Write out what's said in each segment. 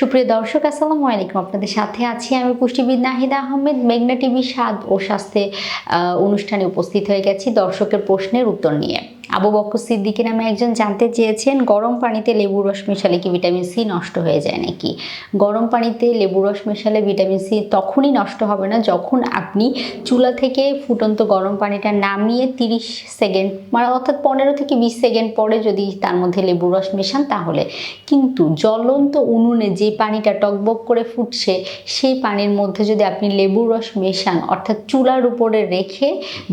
সুপ্রিয় দর্শক, আসসালামু আলাইকুম। আপনাদের সাথে আছি আমি পুষ্টিবিদ নাহিদা আহমেদ। মেঘনা টিভি স্বাদ ও স্বাস্থ্যে অনুষ্ঠানে উপস্থিত হয়ে গেছি দর্শকের প্রশ্নের উত্তর নিয়ে। আবু বক্কর সিদ্দিকী নামে একজন জানতে চেয়েছেন, গরম পানিতে লেবু রস মেশালে কি ভিটামিন সি নষ্ট হয়ে যায় নাকি? গরম পানিতে লেবু রস মেশালে ভিটামিন সি তখনই নষ্ট হবে না যখন আপনি চুলা থেকে ফুটন্ত গরম পানিটা নামিয়ে তিরিশ সেকেন্ড মানে অর্থাৎ পনেরো থেকে বিশ সেকেন্ড পরে যদি তার মধ্যে লেবু রস মেশান তাহলে। কিন্তু জ্বলন্ত উনুনে যে পানিটা টকবক করে ফুটছে, সেই পানির মধ্যে যদি আপনি লেবুর রস মেশান, অর্থাৎ চুলার উপরে রেখে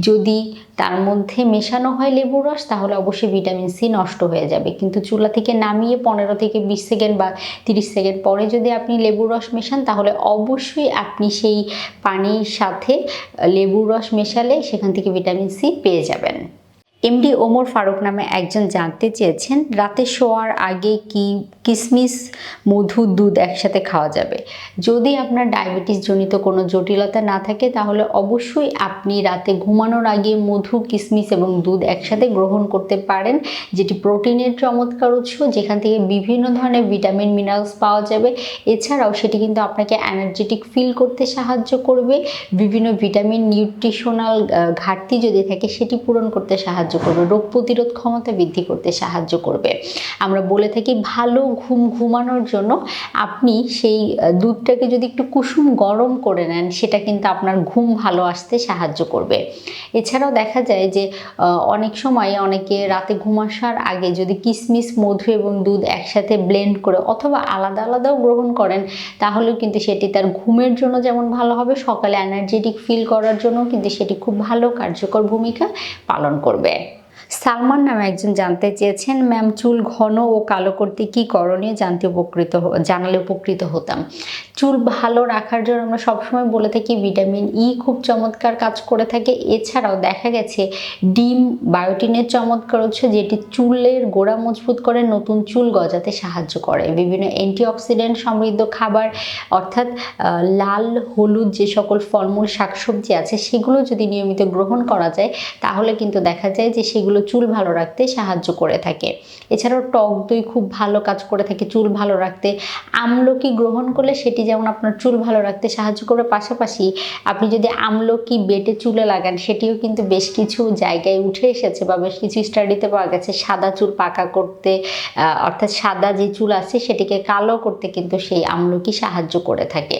যদি তার মধ্যে মেশানো হয় লেবুর রস, তাহলে অবশ্যই ভিটামিন সি নষ্ট হয়ে যাবে। কিন্তু চুলা থেকে নামিয়ে পনেরো থেকে বিশ সেকেন্ড বা তিরিশ সেকেন্ড পরে যদি আপনি লেবুর রস মেশান, তাহলে অবশ্যই আপনি সেই পানির সাথে লেবুর রস মেশালে সেখান থেকে ভিটামিন সি পেয়ে যাবেন। এমডি ওমর ফারুক নামে একজন জানতে চেয়েছেন, রাতে শোয়ার আগে কি কিসমিস, মধু, দুধ একসাথে খাওয়া যাবে। যদি আপনার ডায়াবেটিস জনিত কোনো জটিলতা না থাকে, তাহলে অবশ্যই আপনি রাতে ঘুমানোর আগে মধু, কিসমিস এবং দুধ একসাথে গ্রহণ করতে পারেন, যেটি প্রোটিনের চমৎকার উৎস, যেখান থেকে বিভিন্ন ধরনের ভিটামিন, মিনারেলস পাওয়া যাবে। এছাড়াও সেটি কিন্তু আপনাকে এনার্জেটিক ফিল করতে সাহায্য করবে। বিভিন্ন ভিটামিন, নিউট্রিশনাল ঘাটতি যদি থাকে, সেটি পূরণ করতে সাহায্য করবে। রোগ প্রতিরোধ ক্ষমতা বৃদ্ধি করতে সাহায্য করবে। আমরা বলে থাকি, ভালো ঘুম ঘুমানোর জন্য আপনি সেই দুধটাকে যদি একটু কুসুম গরম করে নেন, সেটা কিন্তু আপনার ঘুম ভালো আসতে সাহায্য করবে। এছাড়াও দেখা যায় যে অনেক সময় অনেকে রাতে ঘুম আসার আগে যদি কিশমিশ মধু এবং দুধ একসাথে ব্লেন্ড করে অথবা আলাদা আলাদাও গ্রহণ করেন, তাহলেও কিন্তু সেটি তার ঘুমের জন্য যেমন ভালো হবে, সকালে এনার্জেটিক ফিল করার জন্য কিন্তু সেটি খুব ভালো কার্যকর ভূমিকা পালন করবে। সালমান নামে একজন জানতে চেয়েছেন, ম্যাম, চুল ঘন ও কালো করতে কি করণীয় জানতে উপকৃত জানালে উপকৃত হতাম। চুল ভালো রাখার জন্য আমরা সবসময় বলে থাকি ভিটামিন ই খুব চমৎকার কাজ করে থাকে। এছাড়াও দেখা গেছে, ডিম বায়োটিনের চমৎকার উৎস যেটি চুলের গোড়া মজবুত করে নতুন চুল গজাতে সাহায্য করে। বিভিন্ন অ্যান্টিঅক্সিডেন্ট সমৃদ্ধ খাবার, অর্থাৎ লাল, হলুদ যে সকল ফলমূল, শাকসবজি আছে, সেগুলো যদি নিয়মিত গ্রহণ করা যায়, তাহলে কিন্তু দেখা যায় যে সেগুলো চুল ভালো রাখতে সাহায্য করে থাকে। এছাড়াও টক দই খুব ভালো কাজ করে থাকে চুল ভালো রাখতে। আমলকি গ্রহণ করলে সেটি যেমন আপনার চুল ভালো রাখতে সাহায্য করবে পাশাপাশি আপনি যদি আমলকি বেটে চুলে লাগান, সেটিও কিন্তু বেশ কিছু জায়গায় উঠে এসেছে বা বেশ কিছু স্টাডিতে পাওয়া গেছে। সাদা চুল পাকা করতে অর্থাৎ সাদা যে চুল আছে সেটিকে কালো করতে কিন্তু সেই আমলকি সাহায্য করে থাকে।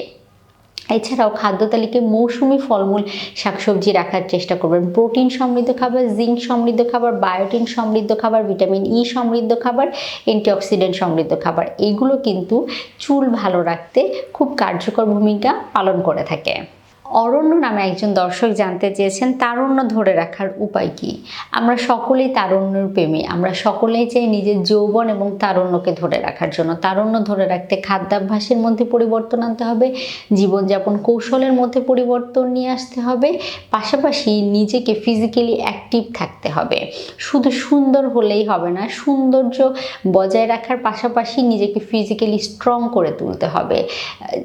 এছাড়াও খাদ্য তালিকায় মৌসুমি ফলমূল শাকসবজি রাখার চেষ্টা করবেন। প্রোটিন সমৃদ্ধ খাবার, জিঙ্ক সমৃদ্ধ খাবার, বায়োটিন সমৃদ্ধ খাবার, ভিটামিন ই সমৃদ্ধ খাবার, অ্যান্টিঅক্সিডেন্ট সমৃদ্ধ খাবার। এগুলো কিন্তু চুল ভালো রাখতে খুব কার্যকর ভূমিকা পালন করে থাকে। অরণ্য নামে একজন দর্শক জানতে চেয়েছেন, তারুণ্য ধরে রাখার উপায় কি? আমরা সকলেই তারুণ্যের প্রেমী। আমরা সকলেই চাই নিজের যৌবন এবং তারুণ্যকে ধরে রাখার জন্য। তারুণ্য ধরে রাখতে খাদ্যাভ্যাসের মধ্যে পরিবর্তন আনতে হবে, জীবনযাপন কৌশলের মধ্যে পরিবর্তন নিয়ে আসতে হবে, পাশাপাশি নিজেকে ফিজিক্যালি অ্যাক্টিভ থাকতে হবে। শুধু সুন্দর হলেই হবে না, সৌন্দর্য বজায় রাখার পাশাপাশি নিজেকে ফিজিক্যালি স্ট্রং করে তুলতে হবে।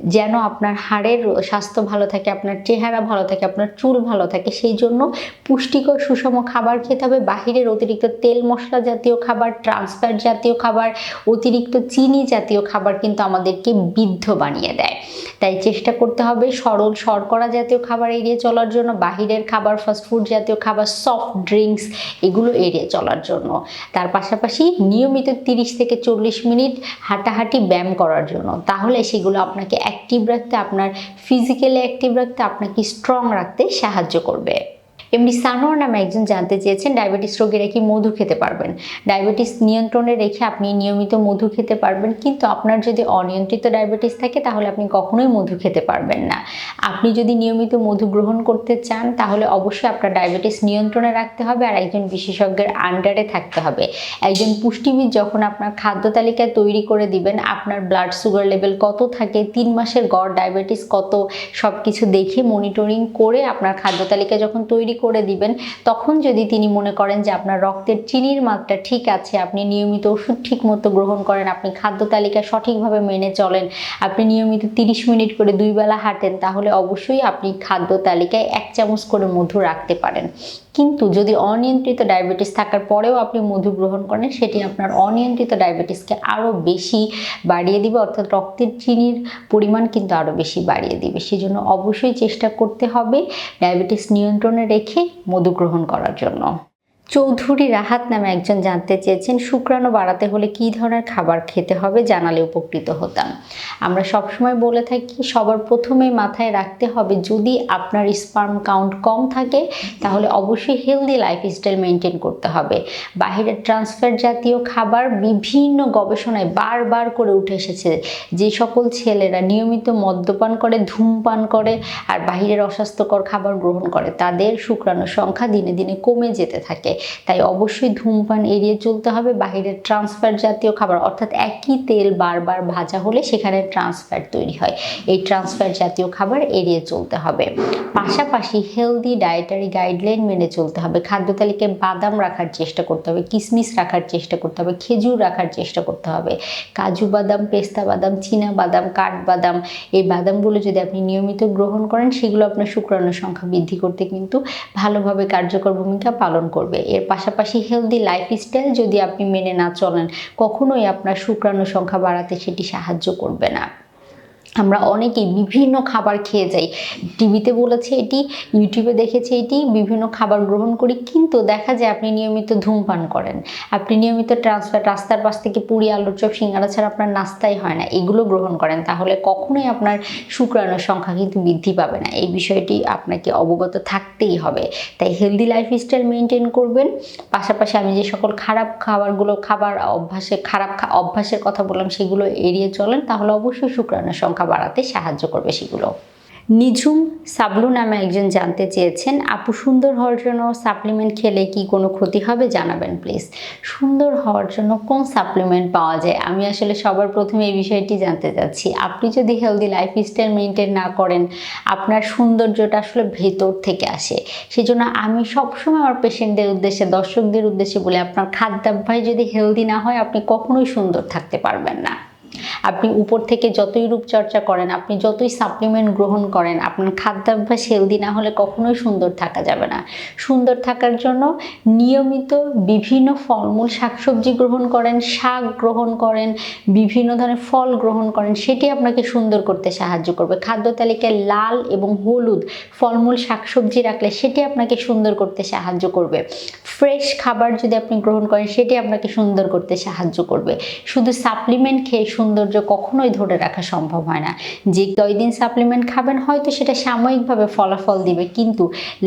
যেন আপনার হাড়ের স্বাস্থ্য ভালো থাকে, আপনার চেহারা ভালো থাকে, আপনার চুল ভালো থাকে, সেই জন্য পুষ্টিকর সুষম খাবার খেতে হবে। বাহিরের অতিরিক্ত তেল মশলা জাতীয় খাবার, ট্রান্সফ্যাট জাতীয় খাবার, অতিরিক্ত চিনি জাতীয় খাবার কিন্তু আমাদেরকে বৃদ্ধ বানিয়ে দেয়। তাই চেষ্টা করতে হবে সরল শর্করা জাতীয় খাবার এড়িয়ে চলার জন্য, বাহিরের খাবার ফাস্টফুড জাতীয় খাবার সফট ড্রিঙ্কস এগুলো এড়িয়ে চলার জন্য। তার পাশাপাশি নিয়মিত তিরিশ থেকে চল্লিশ মিনিট হাঁটাহাঁটি, ব্যায়াম করার জন্য। তাহলে সেগুলো আপনাকে অ্যাক্টিভ রাখতে, আপনার ফিজিক্যালি অ্যাক্টিভ রাখতে আপনাকে স্ট্রং রাখতে সাহায্য করবে। এমনি সানোয়ার নামে একজন জানতে চেয়েছেন, ডায়াবেটিস রোগীরা কি মধু খেতে পারবেন। ডায়াবেটিস নিয়ন্ত্রণে রেখে আপনি নিয়মিত মধু খেতে পারবেন, কিন্তু আপনার যদি অনিয়ন্ত্রিত ডায়াবেটিস থাকে, তাহলে আপনি কখনোই মধু খেতে পারবেন না। আপনি যদি নিয়মিত মধু গ্রহণ করতে চান, তাহলে অবশ্যই আপনার ডায়াবেটিস নিয়ন্ত্রণে রাখতে হবে আর একজন বিশেষজ্ঞের আন্ডারে থাকতে হবে। একজন পুষ্টিবিদ যখন আপনার খাদ্য তালিকা তৈরি করে দিবেন, আপনার ব্লাড সুগার লেভেল কত থাকে, তিন মাসের গড় ডায়াবেটিস কত সব কিছু দেখে মনিটরিং করে আপনার খাদ্য তালিকা যখন তৈরি করে দিবেন, তখন যদি তিনি মনে করেন যে আপনার রক্তের চিনির মাত্রা ঠিক আছে, আপনি নিয়মিত ওষুধ ঠিক মতো গ্রহণ করেন, আপনি খাদ্য তালিকা সঠিকভাবে মেনে চলেন, আপনি নিয়মিত তিরিশ মিনিট করে দুই বেলা হাঁটেন, তাহলে অবশ্যই আপনি খাদ্য তালিকায় এক চামচ করে মধু রাখতে পারেন। কিন্তু যদি অনিয়ন্ত্রিত ডায়াবেটিস থাকার পরেও আপনি মধু গ্রহণ করেন, সেটি আপনার অনিয়ন্ত্রিত ডায়াবেটিসকে আরও বেশি বাড়িয়ে দিবে, অর্থাৎ রক্তের চিনির পরিমাণ কিন্তু আরও বেশি বাড়িয়ে দিবে। সেজন্য অবশ্যই চেষ্টা করতে হবে, ডায়াবেটিস নিয়ন্ত্রণে রেখে মধু গ্রহণ করার জন্য। চৌধুরী রাহাত নামে একজন জানতে চেয়েছেন, শুক্রাণু বাড়াতে হলে কী ধরনের খাবার খেতে হবে? জানালে উপকৃত হতাম। আমরা সবসময় বলে থাকি, সবার প্রথমে মাথায় রাখতে হবে, যদি আপনার স্পার্ম কাউন্ট কম থাকে, তাহলে অবশ্যই হেলদি লাইফস্টাইল মেনটেন করতে হবে। বাহিরের ট্রান্সফার জাতীয় খাবার বিভিন্ন গবেষণায় বারবার করে উঠে এসেছে। যে সকল ছেলেরা নিয়মিত মদ্যপান করে, ধূমপান করে আর বাহিরের অস্বাস্থ্যকর খাবার গ্রহণ করে, তাদের শুক্রাণুর সংখ্যা দিনে দিনে কমে যেতে থাকে। তাই অবশ্যই ধূমপান এড়িয়ে চলতে হবে। বাহিরের ট্রান্সফার জাতীয় খাবার, অর্থাৎ একই তেল বারবার ভাজা হলে সেখানে ট্রান্সফ্যাট তৈরি হয়। এই ট্রান্সফ্যাট জাতীয় খাবার এড়িয়ে চলতে হবে। পাশাপাশি হেলদি ডায়েটারি গাইডলাইন মেনে চলতে হবে। খাদ্য তালিকায় বাদাম রাখার চেষ্টা করতে হবে কিশমিশ রাখার চেষ্টা করতে হবে, খেজুর রাখার চেষ্টা করতে হবে, কাজু বাদাম, পেস্তা বাদাম, চীনা বাদাম কাঠবাদাম এই বাদামগুলো যদি আপনি নিয়মিত গ্রহণ করেন, সেগুলো আপনার শুক্রাণুর সংখ্যা বৃদ্ধি করতে কিন্তু ভালোভাবে কার্যকর ভূমিকা পালন করবে। এর পাশাপাশি হেলদি লাইফস্টাইল যদি আপনি মেনে না চলেন, কখনোই আপনার শুক্রাণু সংখ্যা বাড়াতে সেটি সাহায্য করবে না। আমরা অনেকেই বিভিন্ন খাবার খেয়ে যাই। টিভিতে বলেছে এটি, ইউটিউবে দেখেছে এটি, বিভিন্ন খাবার গ্রহণ করি, কিন্তু দেখা যায় আপনি নিয়মিত ধূমপান করেন। আপনি নিয়মিত ট্রান্সফার, রাস্তার পাশ থেকে পুরি, আলুর চপ, সিঙ্গারা ছাড়া আপনার নাস্তাই হয় না। এগুলো গ্রহণ করেন, তাহলে কখনোই আপনার শুক্রাণুর সংখ্যা কিন্তু বৃদ্ধি পাবে না। এই বিষয়টি আপনাকে অবগত থাকতেই হবে। তাই হেলদি লাইফস্টাইল মেনটেন করবেন। পাশাপাশি আমি যে সকল খারাপ খাবারগুলো, খাবার অভ্যাসে, খারাপ অভ্যাসের কথা বললাম, সেগুলো এড়িয়ে চলেন, তাহলে অবশ্যই শুক্রাণুর সংখ্যা বাড়াতে সাহায্য করবে সেগুলো। নিঝুম সাবলু নামে একজন জানতে চেয়েছেন, আপু, সুন্দর হওয়ার জন্য সাপ্লিমেন্ট খেলে কি কোনো ক্ষতি হবে? জানাবেন প্লিজ সুন্দর হওয়ার জন্য কোন সাপ্লিমেন্ট পাওয়া যায়? আমি আসলে সবার প্রথমে এই বিষয়টি জানতে চাচ্ছি। আপনি যদি হেলদি লাইফ স্টাইল মেনটেন না করেন, আপনার সৌন্দর্যটা আসলে ভেতর থেকে আসে। সেজন্য আমি সবসময় আমার পেশেন্টদের উদ্দেশ্যে, দর্শকদের উদ্দেশ্যে বলি, আপনার খাদ্যাভ্যাস যদি হেলদি না হয়, আপনি কখনোই সুন্দর থাকতে পারবেন না। উপর থেকে যতই রূপচর্চা করেন, আপনি যতই সাপ্লিমেন্ট গ্রহণ করেন, আপনার খাদ্যাভ্যাস হেলদি না হলে কখনোই সুন্দর থাকা যাবে না। সুন্দর থাকার জন্য নিয়মিত বিভিন্ন ফলমূল, শাকসবজি গ্রহণ করেন, শাক গ্রহণ করেন, বিভিন্ন ধরনের ফল গ্রহণ করেন, সেটি আপনাকে সুন্দর করতে সাহায্য করবে। খাদ্য তালিকায় লাল এবং হলুদ ফলমূল, শাকসবজি রাখলে সেটি আপনাকে সুন্দর করতে সাহায্য করবে। ফ্রেশ খাবার যদি আপনি গ্রহণ করেন, সেটি আপনাকে সুন্দর করতে সাহায্য করবে। শুধু সাপ্লিমেন্ট খেয়ে সৌন্দর্য কখনোই ধরে রাখা সম্ভব হয় না। যে কয়দিন সাপ্লিমেন্ট খাবেন, হয়তো সেটা সাময়িকভাবে ফলাফল দিবে। কিন্তু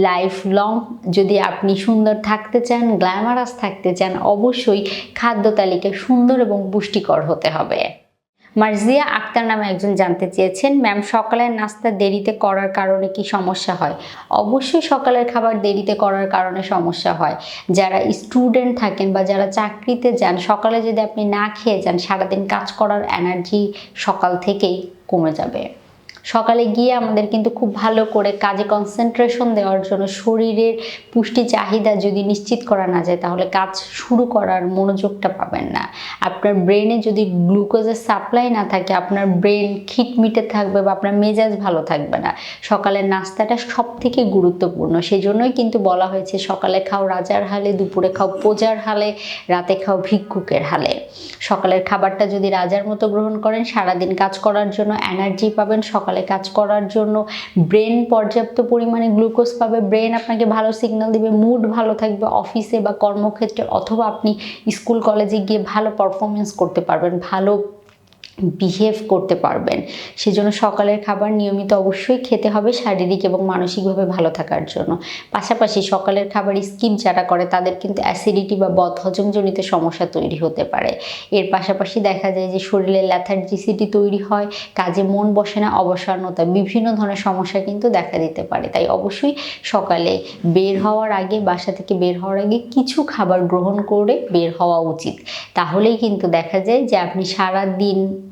লাইফ লং যদি আপনি সুন্দর থাকতে চান গ্ল্যামারাস থাকতে চান, অবশ্যই খাদ্য তালিকা সুন্দর এবং পুষ্টিকর হতে হবে। মার্জিয়া আক্তার নামে একজন জানতে চেয়েছেন, ম্যাম, সকালের নাস্তা দেরিতে করার কারণে কি সমস্যা হয়? অবশ্যই সকালের খাবার দেরিতে করার কারণে সমস্যা হয়। যারা স্টুডেন্ট থাকেন বা যারা চাকরিতে যান, সকালে যদি আপনি না খেয়ে যান, সারাদিন কাজ করার এনার্জি সকাল থেকেই কমে যাবে। সকালে গিয়ে আমাদের কিন্তু খুব ভালো করে কাজে কনসেন্ট্রেশন দেওয়ার জন্য শরীরের পুষ্টি চাহিদা যদি নিশ্চিত করা না যায়, তাহলে কাজ শুরু করার মনোযোগটা পাবেন না। আপনার ব্রেনে যদি গ্লুকোজের সাপ্লাই না থাকে, আপনার ব্রেন খিটমিটে থাকবে বা আপনার মেজাজ ভালো থাকবে না। সকালের নাস্তাটা সব থেকে গুরুত্বপূর্ণ। সেই জন্যই কিন্তু বলা হয়েছে, সকালে খাও রাজার হালে, দুপুরে খাও প্রজার হালে, রাতে খাও ভিক্ষুকের হালে। সকালের খাবারটা যদি রাজার মতো গ্রহণ করেন, সারাদিন কাজ করার জন্য এনার্জি পাবেন, সকালে কাজ করার জন্য ব্রেন পর্যাপ্ত পরিমাণে গ্লুকোজ পাবে। ব্রেন আপনাকে ভালো সিগন্যাল দিবে মুড ভালো থাকবে অফিসে বা কর্মক্ষেত্রে, অথবা আপনি স্কুল কলেজে গিয়ে ভালো পারফরমেন্স করতে পারবেন, ভালো বিহেভ করতে পারবেন। সেজন্য সকালের খাবার নিয়মিত অবশ্যই খেতে হবে শারীরিক এবং মানসিকভাবে ভালো থাকার জন্য। পাশাপাশি সকালের খাবার স্কিপ যারা করে, তাদের কিন্তু অ্যাসিডিটি বা বদহজমজনিত সমস্যা তৈরি হতে পারে। এর পাশাপাশি দেখা যায় যে শরীরে ল্যাথার্জিসিটি তৈরি হয়, কাজে মন বসে না, অবসন্নতা, বিভিন্ন ধরনের সমস্যা কিন্তু দেখা দিতে পারে। তাই অবশ্যই সকালে বের হওয়ার আগে, বাসা থেকে বের হওয়ার আগে কিছু খাবার গ্রহণ করে বের হওয়া উচিত। তাহলেই কিন্তু দেখা যায় যে আপনি সারা দিন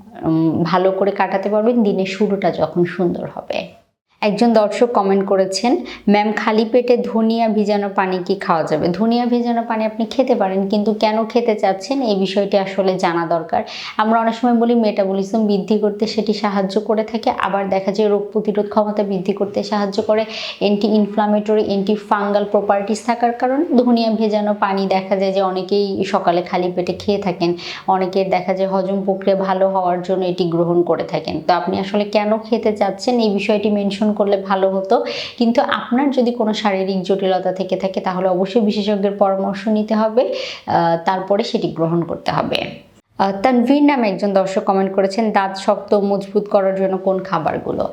ভালো করে কাটাতে পারবেন। দিনের শুরুটা যখন সুন্দর হবে। একজন দর্শক কমেন্ট করেছেন ম্যাম খালি পেটে ধনিয়া ভিজানো পানি কি খাওয়া যাবে? ধনিয়া ভিজানো পানি আপনি খেতে পারেন, কিন্তু কেন খেতে চাচ্ছেন এই বিষয়টি আসলে জানা দরকার। আমরা অনেক সময় বলি মেটাবলিজম বৃদ্ধি করতে সেটি সাহায্য করে থাকে, আবার দেখা যায় রোগ প্রতিরোধ ক্ষমতা বৃদ্ধি করতে সাহায্য করে। Anti inflammatory anti fungal properties থাকার কারণে ধনিয়া ভেজানো পানি দেখা যায় যে অনেকেই সকালে খালি পেটে খেয়ে থাকেন। অনেকের দেখা যায় হজম প্রক্রিয়া ভালো হওয়ার জন্য এটি গ্রহণ করে থাকেন। তো আপনি আসলে কেন খেতে চাচ্ছেন এই বিষয়টি মেনশন করলে ভালো হতো। কিন্তু আপনার যদি কোনো শারীরিক জটিলতা থেকে থাকে, তাহলে অবশ্যই বিশেষজ্ঞের পরামর্শ নিতে হবে। তারপরে সেটি গ্রহণ করতে হবে। তানভীর নামে একজন দর্শক কমেন্ট করেছেন, দাঁত শক্ত মজবুত করার জন্য কোন খাবারগুলো?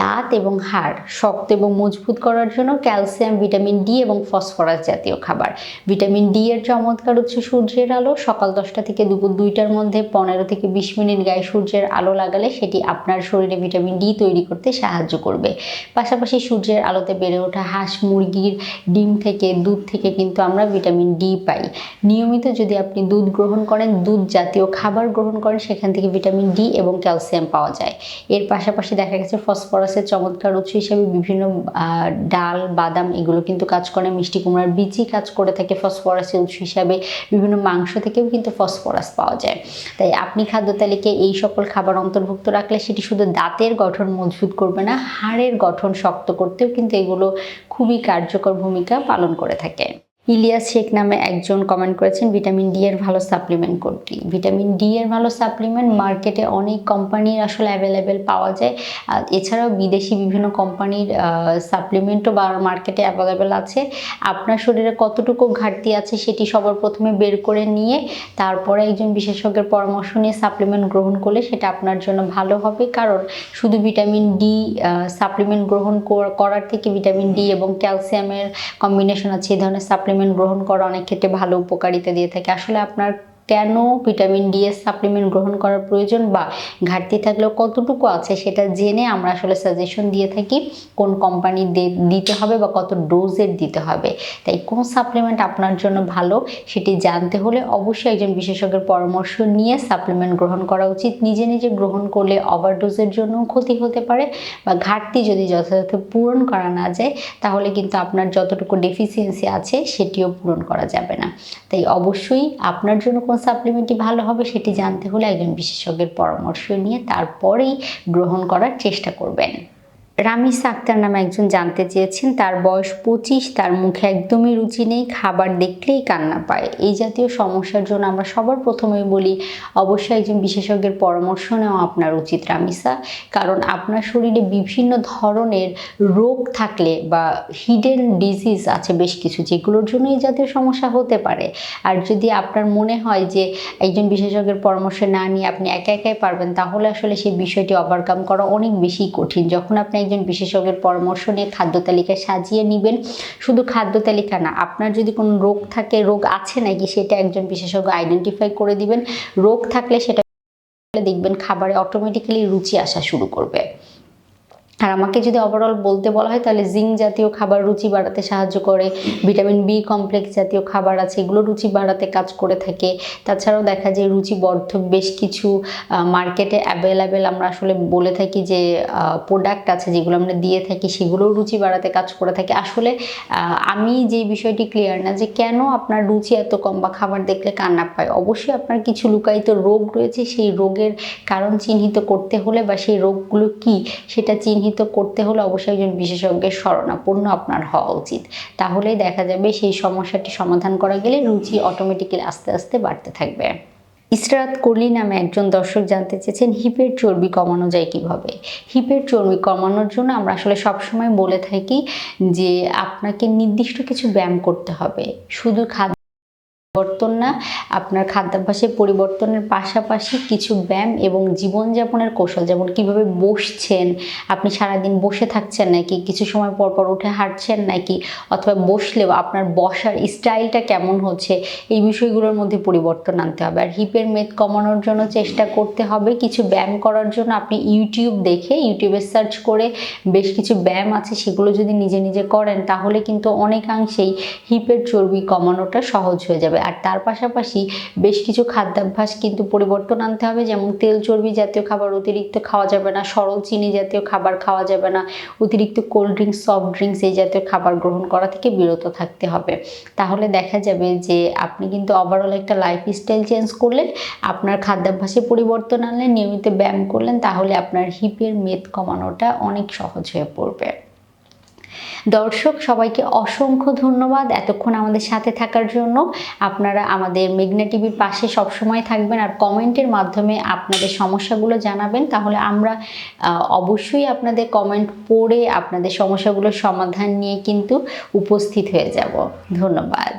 দাঁত এবং হাড় শক্ত এবং মজবুত করার জন্য ক্যালসিয়াম, ভিটামিন ডি এবং ফসফরাস জাতীয় খাবার। ভিটামিন ডি এর চমৎকার হচ্ছে সূর্যের আলো। সকাল দশটা থেকে দুপুর দুইটার মধ্যে পনেরো থেকে বিশ মিনিট গায়ে সূর্যের আলো লাগালে সেটি আপনার শরীরে ভিটামিন ডি তৈরি করতে সাহায্য করবে। পাশাপাশি সূর্যের আলোতে বেড়ে ওঠা হাঁস, মুরগির ডিম থেকে দুধ থেকে কিন্তু আমরা ভিটামিন ডি পাই। নিয়মিত যদি আপনি দুধ গ্রহণ করেন, দুধ জাতীয় খাবার গ্রহণ করেন, সেখান থেকে ভিটামিন ডি এবং ক্যালসিয়াম পাওয়া যায়। এর পাশাপাশি দেখা গেছে ফসফরাসের চমৎকার উৎস হিসেবে বিভিন্ন ডাল, বাদাম এগুলো কিন্তু কাজ করে। মিষ্টি কুমড়ার বীজই কাজ করে থাকে ফসফরাসের উৎস হিসাবে। বিভিন্ন মাংস থেকেও কিন্তু ফসফরাস পাওয়া যায়। তাই আপনি খাদ্য তালিকায় এই সকল খাবার অন্তর্ভুক্ত রাখলে সেটি শুধু দাঁতের গঠন মজবুত করবে না, হাড়ের গঠন শক্ত করতেও কিন্তু এগুলো খুবই কার্যকর ভূমিকা পালন করে থাকে। ইলিয়াস শেখ নামে একজন কমেন্ট করেছেন ভিটামিন ডি এর ভালো সাপ্লিমেন্ট কোনটি? ভিটামিন ডি এর ভালো সাপ্লিমেন্ট মার্কেটে অনেক কোম্পানির আসলে অ্যাভেলেবেল পাওয়া যায়। এছাড়াও বিদেশি বিভিন্ন কোম্পানির সাপ্লিমেন্টও মার্কেটে অ্যাভেলেবেল আছে। আপনার শরীরে কতটুকু ঘাটতি আছে সেটি সবার প্রথমে বের করে নিয়ে, তারপরে একজন বিশেষজ্ঞের পরামর্শ নিয়ে সাপ্লিমেন্ট গ্রহণ করলে সেটা আপনার জন্য ভালো হবে। কারণ শুধু ভিটামিন ডি সাপ্লিমেন্ট গ্রহণ করার থেকে ভিটামিন ডি এবং ক্যালসিয়ামের কম্বিনেশন আছে এই ধরনের সাপ্লিমেন্ট গ্রহণ করা অনেক ক্ষেত্রে ভালো উপকারিতা দিয়ে থাকে। আসলে আপনার কেন ভিটামিন ডি এর সাপ্লিমেন্ট গ্রহণ করার প্রয়োজন বা ঘাটতি থাকলেও কতটুকু আছে সেটা জেনে আমরা আসলে সাজেশন দিয়ে থাকি কোন কোম্পানি দিতে হবে বা কত ডোজের দিতে হবে। তাই কোন সাপ্লিমেন্ট আপনার জন্য ভালো সেটি জানতে হলে অবশ্যই একজন বিশেষজ্ঞের পরামর্শ নিয়ে সাপ্লিমেন্ট গ্রহণ করা উচিত। নিজে নিজে গ্রহণ করলে ওভারডোজের জন্য ক্ষতি হতে পারে বা ঘাটতি যদি যথাযথ পূরণ করা না যায়, তাহলে কিন্তু আপনার যতটুকু ডেফিসিয়েন্সি আছে সেটিও পূরণ করা যাবে না। তাই অবশ্যই আপনার জন্য কোন সাপ্লিমেন্টটি ভালো হবে সেটি জানতে হলে একজন বিশেষজ্ঞের পরামর্শ নিয়ে তারপরেই গ্রহণ করার চেষ্টা করবেন। রামিস আক্তার নামে একজন জানতে চেয়েছেন। তার বয়স পঁচিশ, তার মুখে একদমই রুচি নেই, খাবার দেখলেই কান্না পায়। এই জাতীয় সমস্যার জন্য আমরা সবার প্রথমেই বলি, অবশ্যই একজন বিশেষজ্ঞের পরামর্শ নেওয়া আপনার উচিত রামিসা। কারণ আপনার শরীরে বিভিন্ন ধরনের রোগ থাকলে বা হিডেন ডিজিজ আছে বেশ কিছু, যেগুলোর জন্য এই জাতীয় সমস্যা হতে পারে। আর যদি আপনার মনে হয় যে একজন বিশেষজ্ঞের পরামর্শ না নিয়ে আপনি একা একাই পারবেন, তাহলে আসলে সেই বিষয়টি ওভারকাম করা অনেক বেশি কঠিন। যখন আপনি একজন বিশেষজ্ঞের পরামর্শ নিয়ে খাদ্য তালিকা সাজিয়ে নেবেন। শুধু খাদ্য তালিকা না, আপনার যদি কোনো রোগ থাকে, রোগ আছে নাকি সেটা একজন বিশেষজ্ঞ আইডেন্টিফাই করে দিবেন। রোগ থাকলে সেটা দেখবেন খাবারে অটোমেটিক্যালি রুচি আসা শুরু করবে। আর আমাকে যদি ওভারঅল বলতে বলা হয়, তাহলে জিঙ্ক জাতীয় খাবার রুচি বাড়াতে সাহায্য করে। ভিটামিন বি কমপ্লেক্স জাতীয় খাবার আছে, এগুলো রুচি বাড়াতে কাজ করে থাকে। তাছাড়াও দেখা যায় রুচি বর্ধক বেশ কিছু মার্কেটে অ্যাভেলেবেল আমরা আসলে বলে থাকি যে প্রোডাক্ট আছে যেগুলো আমরা দিয়ে থাকি, সেগুলোও রুচি বাড়াতে কাজ করে থাকে। আসলে আমি যে বিষয়টি ক্লিয়ার না যে কেন আপনার রুচি এত কম বা খাবার দেখলে কান্না পায়। অবশ্যই আপনার কিছু লুকায়িত রোগ রয়েছে, সেই রোগের কারণ চিহ্নিত করতে হলে বা সেই রোগগুলো কি, সেটা চিহ্নিত করতে হলে অবশ্যই একজন বিশেষজ্ঞের শরণাপন্ন আপনার হওয়া উচিত। তাহলেই দেখা যাবে সেই সমস্যাটি সমাধান করা গেলে রুচি অটোমেটিক্যালি আস্তে আস্তে বাড়তে থাকবে। ইসরাত কলি নামে একজন দর্শক জানতে চেয়েছেন, হিপের চর্বি কমানো যায় কীভাবে? হিপের চর্বি কমানোর জন্য আমরা আসলে সবসময় বলে থাকি যে আপনাকে নির্দিষ্ট কিছু ব্যায়াম করতে হবে। শুধু খাদ্য পরিবর্তন না, আপনার খাদ্যাভ্যাসের পরিবর্তনের পাশাপাশি কিছু ব্যায়াম এবং জীবনযাপনের কৌশল, যেমন কীভাবে বসছেন, আপনি সারাদিন বসে থাকছেন নাকি কিছু সময় পর পর উঠে হাঁটছেন নাকি, অথবা বসলেও আপনার বসার স্টাইলটা কেমন হচ্ছে, এই বিষয়গুলোর মধ্যে পরিবর্তন আনতে হবে। আর হিপের মেদ কমানোর জন্য চেষ্টা করতে হবে, কিছু ব্যায়াম করার জন্য আপনি ইউটিউব দেখে, ইউটিউবে সার্চ করে বেশ কিছু ব্যায়াম আছে, সেগুলো যদি নিজে নিজে করেন, তাহলে কিন্তু অনেকাংশেই হিপের চর্বি কমানোটা সহজ হয়ে যাবে। আর তার পাশাপাশি বেশ কিছু খাদ্যাভ্যাস কিন্তু পরিবর্তন আনতে হবে। যেমন তেল চর্বি জাতীয় খাবার, অতিরিক্ত খাওয়া যাবে না। সরল চিনি জাতীয় খাবার খাওয়া যাবে না। অতিরিক্ত কোল্ড ড্রিঙ্কস সফট ড্রিঙ্কস এই জাতীয় খাবার গ্রহণ করা থেকে বিরত থাকতে হবে। তাহলে দেখা যাবে যে আপনি কিন্তু ওভারঅল একটা লাইফস্টাইল চেঞ্জ করলেন, আপনার খাদ্যাভ্যাসে পরিবর্তন আনলেন, নিয়মিত ব্যায়াম করলেন, তাহলে আপনার হিপের মেদ কমানোটা অনেক সহজ হয়ে পড়বে। দর্শক, সবাইকে অসংখ্য ধন্যবাদ এতক্ষণ আমাদের সাথে থাকার জন্য। আপনারা আমাদের মেঘনা টিভির পাশে সবসময় থাকবেন আর কমেন্টের মাধ্যমে আপনাদের সমস্যাগুলো জানাবেন। তাহলে আমরা অবশ্যই আপনাদের কমেন্ট পড়ে আপনাদের সমস্যাগুলোর সমাধান নিয়ে কিন্তু উপস্থিত হয়ে যাব। ধন্যবাদ।